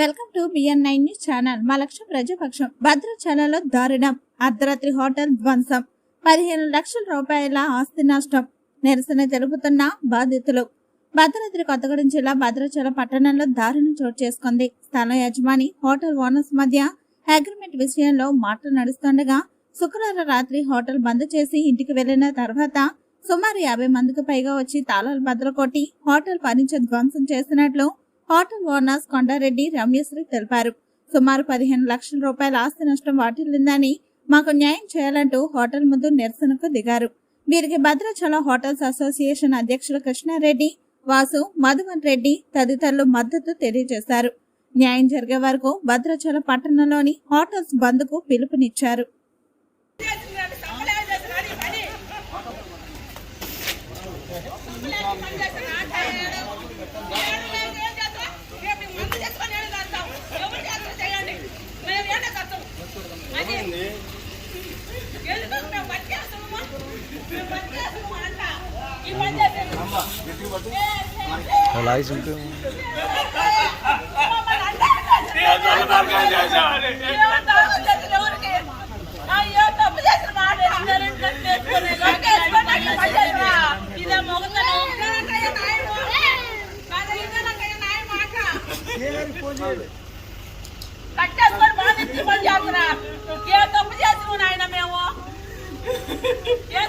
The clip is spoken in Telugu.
Welcome to BN nine news channel. మా లక్ష్యం ప్రజాపక్షం భద్రాచలంలో దారుణం. అర్ధరాత్రి హోటల్ ధ్వంసం. పదిహేను లక్షల రూపాయల ఆస్తి నష్టం. నిరసన తెలుపుతున్న బాధితులు. భద్రాద్రి కొత్తగూడెం జిల్లా భద్రాచలం పట్టణంలో దారుణం చోటు చేసుకుంది. స్థల యజమాని హోటల్ ఓనర్స్ మధ్య అగ్రిమెంట్ విషయంలో మాటలు నడుస్తుండగా శుక్రవారం రాత్రి హోటల్ బంద్ చేసి ఇంటికి వెళ్ళిన తర్వాత సుమారు యాభై మందికి పైగా వచ్చి తాళాలు బద్దలు కొట్టి హోటల్ పనిచే ధ్వంసం చేసినట్లు హోటల్ ఓనర్స్ కొండారెడ్డి రమ్యశ్రీ తెలిపారు. సుమారు పదిహేను లక్షల రూపాయల ఆస్తి నష్టం వాటిల్లిందని మాకు న్యాయం చేయాలంటూ హోటల్ ముందు నిరసనకు దిగారు. వీరికి భద్రాచలం హోటల్స్ అసోసియేషన్ అధ్యక్షులు కృష్ణారెడ్డి వాసు మధువన్ రెడ్డి తదితరులు మద్దతు తెలియజేశారు. న్యాయం జరిగే వరకు భద్రాచలం పట్టణంలోని హోటల్స్ బంద్కు పిలుపునిచ్చారు. న్యాయము ఉంటుంది కట్టేసుకొని బాధించి పని చేస్తున్నా. ఏ తప్పు మేము ఏ